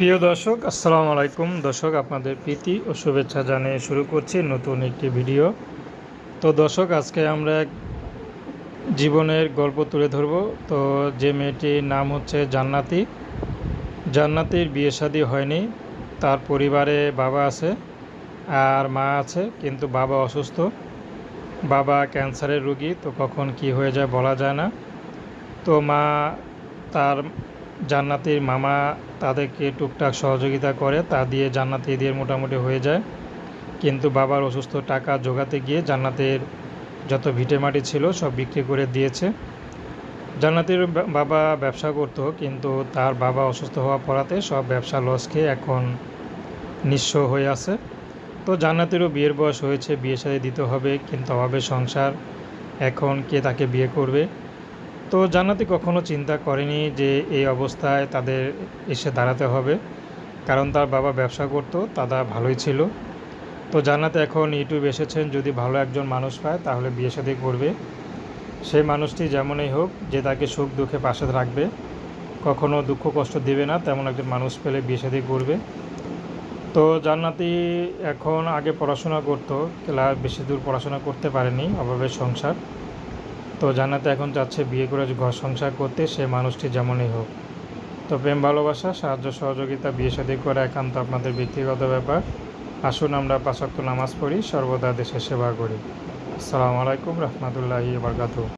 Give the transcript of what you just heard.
প্রিয় দর্শক, আসসালামু আলাইকুম। দর্শক, আপনাদের প্রীতি ও শুভেচ্ছা জানিয়ে শুরু করছি নতুন একটি ভিডিও। তো দর্শক, আজকে আমরা এক জীবনের গল্প তুলে ধরব। তো যে মেয়েটির নাম হচ্ছে জান্নাতি। জান্নাতির বিয়ে শাদী হয়নি, তার পরিবারে বাবা আছে আর মা আছে, কিন্তু বাবা অসুস্থ। বাবা ক্যান্সারের রুগী, তো কখন কি হয়ে যায় বলা যায় না। তো মা তার জান্নাতির মামা তাদেরকে টুকটাক সহযোগিতা করে, তা দিয়ে জান্নাতি দিয়ে মোটামুটি হয়ে যায়। কিন্তু বাবার অসুস্থ টাকা জোগাতে গিয়ে জান্নাতের যত ভিটে মাটি ছিল সব বিক্রি করে দিয়েছে। জান্নাতির বাবা ব্যবসা করতো, কিন্তু তার বাবা অসুস্থ হওয়া পড়াতে সব ব্যবসা লস খেয়ে এখন নিঃস্ব হয়ে আছে। তো জান্নাতেরও বিয়ের বয়স হয়েছে, বিয়ে সাথে দিতে হবে, কিন্তু অভাবে সংসার এখন কে তাকে বিয়ে করবে? তো জান্নাতি কখনো চিন্তা করেনি যে এই অবস্থায় তাদের এসে দাঁড়াতে হবে, কারণ তার বাবা ব্যবসা করতো, দাদা ভালোই ছিল। তো জান্নাতে এখন ইউটিউব এসেছেন, যদি ভালো একজন মানুষ পায় তাহলে বিয়ে শাদী করবে। সেই মানুষটি যেমনই হোক যে তাকে সুখ দুঃখে পাশে রাখবে, কখনো দুঃখ কষ্ট দেবে না, তেমন একজন মানুষ পেলে বিয়ে শাদী করবে। তো জান্নাতি এখন আগে পড়াশোনা করতো, ক্লাস বেশি দূর পড়াশোনা করতে পারেনি অভাবে সংসার। তো জানাতে এখন যাচ্ছে, বিয়ে করে ঘর সংসার করতে, সে মানুষটি যেমনই হোক। তো প্রেম, ভালোবাসা, সাহায্য, সহযোগিতা, বিয়ে সাদী করা একান্ত আপনাদের ব্যক্তিগত ব্যাপার। আসুন আমরা পাশাক্ত নামাজ পড়ি, সর্বদা দেশের সেবা করি। আসসালামু আলাইকুম, রহমতুল্লাহি বারকাতু